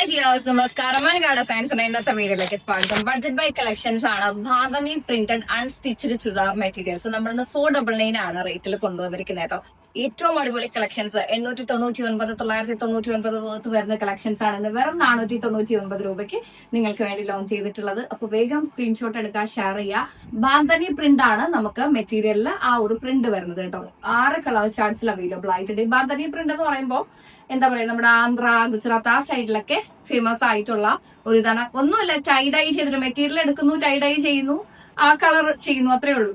Hi dears നമസ്കാരം മലയാള science ഇന്നത്തെ വീഡിയോയിലേക്ക് സ്വാഗതം ബഡ്ജറ്റ് ബൈ കളക്ഷൻസ് ആണ് ഭാഗമി printed and stitched churidar materials നമ്മൾ ഫോർ ഡബിൾ നയൻ ആണ് റേറ്റിൽ കൊണ്ടുവന്നിരിക്കുന്നത് കേട്ടോ. ഏറ്റവും അടിപൊളി കളക്ഷൻസ് എണ്ണൂറ്റി തൊണ്ണൂറ്റി ഒൻപത് തൊള്ളായിരത്തി തൊണ്ണൂറ്റി ഒൻപത് വേർത്ത് വരുന്ന കളക്ഷൻസ് ആണ് ഇന്ന്. വെറും നാനൂറ്റി തൊണ്ണൂറ്റി ഒൻപത് രൂപയ്ക്ക് നിങ്ങൾക്ക് വേണ്ടി ലോഞ്ച് ചെയ്തിട്ടുള്ളത്. അപ്പൊ വേഗം സ്ക്രീൻഷോട്ട് എടുക്കുക ഷെയർ ചെയ്യുക. ബാന്തനി പ്രിന്റ് ആണ് നമുക്ക് മെറ്റീരിയലിൽ ആ ഒരു പ്രിന്റ് വരുന്നത് കേട്ടോ. ആറ് കളർ ചാർട്ട്സിൽ അവൈലബിൾ ആയിട്ടുണ്ട്. ബാന്തനി പ്രിന്റ് എന്ന് പറയുമ്പോൾ എന്താ പറയാ നമ്മുടെ ആന്ധ്ര ഗുജറാത്ത് ആ സൈഡിലൊക്കെ ഫേമസ് ആയിട്ടുള്ള ഒരു ഇതാണ് ഒന്നുമില്ല ടൈഡൈ ചെയ്തിട്ട് മെറ്റീരിയൽ എടുക്കുന്നു ടൈഡൈ ചെയ്യുന്നു ആ കളർ ചെയ്യുന്നു അത്രേ ഉള്ളൂ.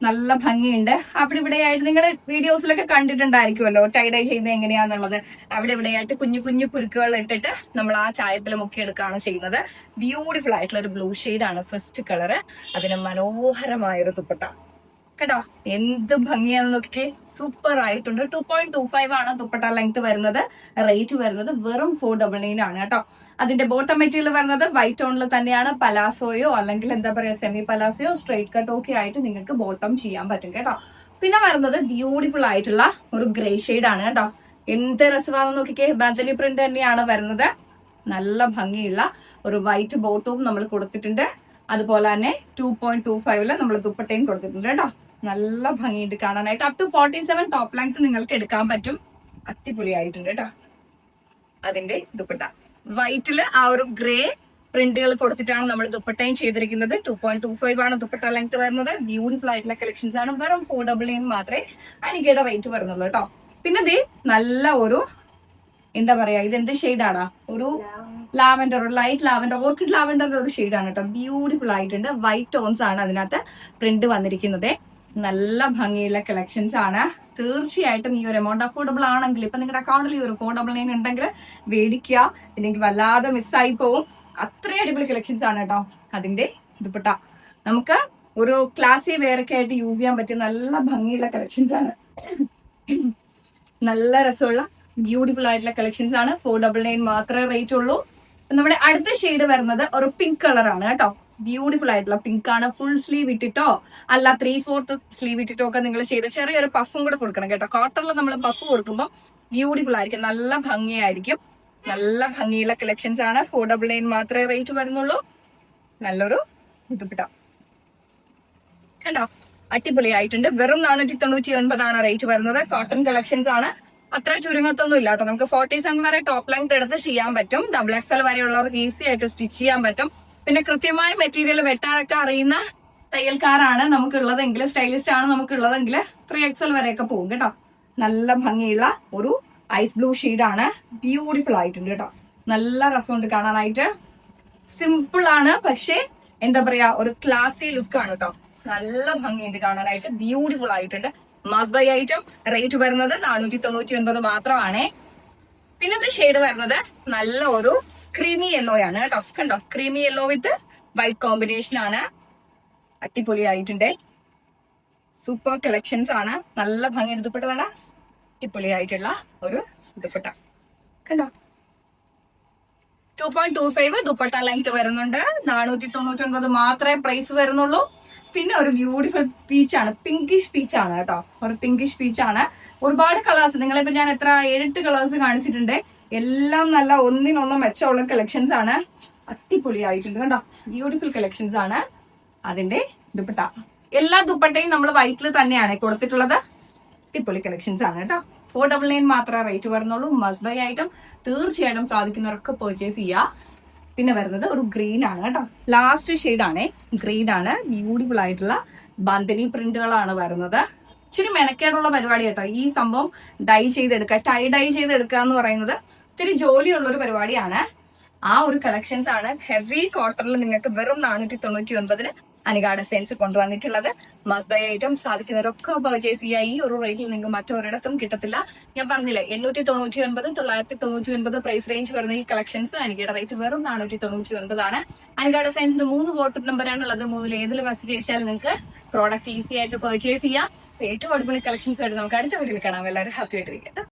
നല്ല ഭംഗിയുണ്ട്. അവിടെ ഇവിടെ ആയിട്ട് നിങ്ങൾ വീഡിയോസിലൊക്കെ കണ്ടിട്ടുണ്ടായിരിക്കുമല്ലോ ടൈഡൈ ചെയ്യുന്നത് എങ്ങനെയാന്നുള്ളത്. അവിടെ ഇവിടെ ആയിട്ട് കുഞ്ഞു കുഞ്ഞു കുരുക്കുകൾ ഇട്ടിട്ട് നമ്മൾ ആ ചായത്തിൽ മുക്കിയെടുക്കുകയാണ് ചെയ്യുന്നത്. ബ്യൂട്ടിഫുൾ ആയിട്ടുള്ള ഒരു ബ്ലൂ ഷെയ്ഡാണ് ഫസ്റ്റ് കളറ് അതിന് മനോഹരമായൊരു ദുപ്പട്ട. കേട്ടോ? എന്ത് ഭംഗിയാന്ന് നോക്കിക്കേ. സൂപ്പർ ആയിട്ടുണ്ട്. ടു പോയിന്റ് ടു ഫൈവ് ആണ് ദുപ്പട്ട ലെങ്ത് വരുന്നത്. റേറ്റ് വരുന്നത് വെറും ഫോർ ഡബിൾ നയൻ ആണ് കേട്ടോ. അതിന്റെ ബോട്ടം മെറ്റീരിയൽ വരുന്നത് വൈറ്റ് ടോണിൽ തന്നെയാണ്. പലാസോയോ അല്ലെങ്കിൽ എന്താ പറയാ സെമി പലാസോയോ സ്ട്രെയിറ്റ് കട്ട് ഒക്കെ ആയിട്ട് നിങ്ങൾക്ക് ബോട്ടം ചെയ്യാൻ പറ്റും കേട്ടോ. പിന്നെ വരുന്നത് ബ്യൂട്ടിഫുൾ ആയിട്ടുള്ള ഒരു ഗ്രേ ഷെയ്ഡ് ആണ് കേട്ടോ. എന്ത് രസമാണെന്ന് നോക്കിക്കേ. ബാന്തലി പ്രിന്റ് തന്നെയാണ് വരുന്നത്. നല്ല ഭംഗിയുള്ള ഒരു വൈറ്റ് ബോട്ടവും നമ്മൾ കൊടുത്തിട്ടുണ്ട്. അതുപോലെ തന്നെ ടു പോയിന്റ് ടു ഫൈവിൽ നമ്മൾ ദുപ്പട്ടയും കൊടുത്തിട്ടുണ്ട് കേട്ടോ. നല്ല ഭംഗിയുണ്ട് കാണാനായിട്ട്. Up to forty seven top length നിങ്ങൾക്ക് എടുക്കാൻ പറ്റും. അടിപൊളിയായിട്ടുണ്ട് കേട്ടോ. അതിന്റെ ദുപ്പട്ട. വൈറ്റിൽ ആ ഒരു ഗ്രേ പ്രിന്റുകൾ കൊടുത്തിട്ടാണ് നമ്മൾ ദുപ്പട്ടയും ചെയ്തിരിക്കുന്നത്. ടു പോയിന്റ് ടു ഫൈവ് ആണ് ദുപ്പട്ട ലെങ്ത് വരുന്നത്. ബ്യൂട്ടിഫുൾ ആയിട്ടുള്ള കളക്ഷൻസ് ആണ്. വെറും ഫോർ ഡബിൾ നയൻ മാത്രമേ അനികയുടെ റേറ്റ് വരുന്നുള്ളൂ കേട്ടോ. പിന്നെ ദേ നല്ല ഒരു എന്താ പറയാ ഇത് എന്ത് ഷെയ്ഡാടാ ഒരു ലാവൻഡർ ഒരു ലൈറ്റ് ലാവൻഡർ ഓർക്കിഡ് ലാവൻഡറിന്റെ ഒരു ഷെയ്ഡാണ് കേട്ടോ. ബ്യൂട്ടിഫുൾ ആയിട്ടുണ്ട്. വൈറ്റ് ടോൺസ് ആണ് അതിനകത്ത് പ്രിന്റ് വന്നിരിക്കുന്നത്. നല്ല ഭംഗിയുള്ള കളക്ഷൻസ് ആണ്. തീർച്ചയായിട്ടും ഈ ഒരു എമൗണ്ട് അഫോർഡബിൾ ആണെങ്കിൽ ഇപ്പൊ നിങ്ങളുടെ അക്കൗണ്ടിൽ ഈ ഒരു ഫോർ ഡബിൾ ഉണ്ടെങ്കിൽ മേടിക്കുക. ഇല്ലെങ്കിൽ വല്ലാതെ മിസ്സായി പോവും. അത്രയും അടിപൊളി കളക്ഷൻസ് ആണ് കേട്ടോ അതിന്റെ ദുപ്പട്ട നമുക്ക് ഒരു ക്ലാസ്സി വേറൊക്കെ ആയിട്ട് യൂസ് ചെയ്യാൻ പറ്റിയ നല്ല ഭംഗിയുള്ള കളക്ഷൻസ് ആണ്. നല്ല രസമുള്ള ബ്യൂട്ടിഫുൾ ആയിട്ടുള്ള കളക്ഷൻസ് ആണ്. ഫോർ ഡബിൾ നയൻ മാത്രമേ റേറ്റ് ഉള്ളൂ. നമ്മുടെ അടുത്ത ഷെയ്ഡ് വരുന്നത് ഒരു പിങ്ക് കളറാണ് കേട്ടോ. ബ്യൂട്ടിഫുൾ ആയിട്ടുള്ള പിങ്ക് ആണ്. ഫുൾ സ്ലീവ് ഇട്ടിട്ടോ? അല്ല ത്രീ ഫോർത്ത് സ്ലീവ് ഇട്ടിട്ടോ ഒക്കെ നിങ്ങൾ ചെയ്ത് ചെറിയൊരു പഫും കൂടെ കൊടുക്കണം കേട്ടോ. കോട്ടണിൽ നമ്മൾ പഫ് കൊടുക്കുമ്പോൾ ബ്യൂട്ടിഫുൾ ആയിരിക്കും. നല്ല ഭംഗിയായിരിക്കും. നല്ല ഭംഗിയുള്ള കളക്ഷൻസ് ആണ്. ഫോർ ഡബിൾ നയൻ മാത്രമേ റേറ്റ് വരുന്നുള്ളൂ. നല്ലൊരു ദുപ്പട്ട കണ്ടോ? അടിപൊളിയായിട്ടുണ്ട്. വെറും നാനൂറ്റി തൊണ്ണൂറ്റി ഒൻപതാണ് റേറ്റ് വരുന്നത്. കോട്ടൺ കളക്ഷൻസ് ആണ്. അത്ര ചുരുങ്ങത്തൊന്നും ഇല്ലാത്ത നമുക്ക് ഫോർട്ടി സെവൻ വരെ ടോപ്പ് ലെങ്ത് എടുത്ത് ചെയ്യാൻ പറ്റും. ഡബിൾ എക്സൽ വരെയുള്ളവർക്ക് ഈസി ആയിട്ട് സ്റ്റിച്ച് ചെയ്യാൻ പറ്റും. പിന്നെ കൃത്യമായ മെറ്റീരിയൽ വെട്ടാനൊക്കെ അറിയുന്ന തയ്യൽക്കാരാണ് നമുക്കുള്ളതെങ്കിൽ സ്റ്റൈലിസ്റ്റ് ആണ് നമുക്കുള്ളതെങ്കിൽ ത്രീ എക്സൽ വരെയൊക്കെ പോകും കേട്ടോ. നല്ല ഭംഗിയുള്ള ഒരു ഐസ് ബ്ലൂ ആണ്. ബ്യൂട്ടിഫുൾ ആയിട്ടുണ്ട് കേട്ടോ. നല്ല രസമുണ്ട് കാണാനായിട്ട്. സിമ്പിൾ ആണ് പക്ഷേ എന്താ പറയാ ഒരു ക്ലാസി ലുക്ക് ആണ് കേട്ടോ. നല്ല ഭംഗിയുണ്ട് കാണാനായിട്ട്. ബ്യൂട്ടിഫുൾ ആയിട്ടുണ്ട്. മാസ് ബൈ ഐറ്റം റേറ്റ് വരുന്നത് നാനൂറ്റി തൊണ്ണൂറ്റി ഒൻപത് മാത്രമാണേ. പിന്നത്തെ ഷെയ്ഡ് വരുന്നത്? നല്ല ഒരു ക്രീമി യെല്ലോ ആണ് കേട്ടോ. കണ്ടോ? Creamy yellow with white combination ആണ്. അടിപൊളിയായിട്ടുണ്ട്. സൂപ്പർ കളക്ഷൻസ് ആണ്. നല്ല ഭംഗി ദുപ്പട്ടതാണ് അടിപൊളിയായിട്ടുള്ള ഒരു ദുപ്പട്ട. കണ്ടോ? Two point two five dupatta length വരുന്നുണ്ട്. നാനൂറ്റി തൊണ്ണൂറ്റി ഒൻപത് മാത്രമേ പ്രൈസ് വരുന്നുള്ളൂ. പിന്നെ ഒരു ബ്യൂട്ടിഫുൾ പീച്ചാണ് പിങ്കിഷ് പീച്ചാണ് കേട്ടോ. ഒരു പിങ്കിഷ് പീച്ചാണ് ഒരുപാട് കളേഴ്സ് നിങ്ങളിപ്പോ ഞാൻ എത്ര? ഏഴെട്ട് കളേഴ്സ് കാണിച്ചിട്ടുണ്ട്. എല്ലാം നല്ല ഒന്നിനൊന്നും മെച്ചമുള്ള കളക്ഷൻസ് ആണ്. അടിപൊളിയായിട്ടുണ്ട് കേട്ടോ ബ്യൂട്ടിഫുൾ കളക്ഷൻസ് ആണ്. അതിന്റെ ദുപ്പട്ട. എല്ലാ ദുപ്പട്ടയും നമ്മൾ വൈറ്റിൽ തന്നെയാണ് കൊടുത്തിട്ടുള്ളത്. അടിപൊളി കളക്ഷൻസ് ആണ് കേട്ടോ. ഫോർ ഡബിൾ നയൻ മാത്രമേ റേറ്റ് വരുന്നുള്ളൂ. മസ്റ്റ് ബൈ ഐറ്റം തീർച്ചയായിട്ടും സാധിക്കുന്നവർക്ക് പർച്ചേസ് ചെയ്യാം. പിന്നെ വരുന്നത് ഒരു ഗ്രീൻ ആണ് കേട്ടോ. ലാസ്റ്റ് ഷെയ്ഡ് ആണ്. ഗ്രീൻ ആണ്. ബ്യൂട്ടിഫുൾ ആയിട്ടുള്ള ബന്ദനി പ്രിന്റുകളാണ് വരുന്നത്. ഇച്ചിരി മെനക്കേടുള്ള പരിപാടി കേട്ടോ. ഈ സംഭവം ഡൈ ചെയ്തെടുക്കുക ടൈ ഡൈ ചെയ്തെടുക്കുക എന്ന് പറയുന്നത് ഇത്തിരി ജോലിയുള്ള ഒരു പരിപാടിയാണ്. ആ ഒരു കളക്ഷൻസ് ആണ്. ഹെവി കോട്ടണിൽ നിങ്ങൾക്ക് വെറും നാനൂറ്റി തൊണ്ണൂറ്റി ഒൻപതിന് അനികാ സെൻസ് കൊണ്ടുവന്നിട്ടുള്ളത്. മസ്ത ഐറ്റം സാധിക്കുന്നവരൊക്കെ പർച്ചേസ് ചെയ്യുക ഈ ഒരു റേറ്റിൽ നിങ്ങൾക്ക് മറ്റൊരിടത്തും കിട്ടത്തില്ല. ഞാൻ പറഞ്ഞില്ലേ എണ്ണൂറ്റി തൊണ്ണൂറ്റി ഒൻപത് തൊള്ളായിരത്തി തൊണ്ണൂറ്റി ഒൻപത് പ്രൈസ് റേഞ്ച് വരുന്ന ഈ കളക്ഷൻസ് അനികയുടെ റേറ്റ് വെറും നാനൂറ്റി തൊണ്ണൂറ്റി ഒൻപതാണ് അനികാ സയൻസിന്റെ മൂന്ന് വാട്സ്ആപ്പ് നമ്പറാണ് ഉള്ളത് മൂന്നിൽ ഏതിൽ മെസ്സേജ് ചെയ്താൽ നിങ്ങൾക്ക് പ്രോഡക്റ്റ് ഈസി ആയിട്ട് പർച്ചേസ് ചെയ്യാം. ഏറ്റവും അടിപൊളി കളക്ഷൻസ് ആയിട്ട് നമുക്ക് അടുത്ത വീട്ടിൽ കാണാം. എല്ലാവരും ഹാപ്പി ആയിട്ടിരിക്കട്ടെ.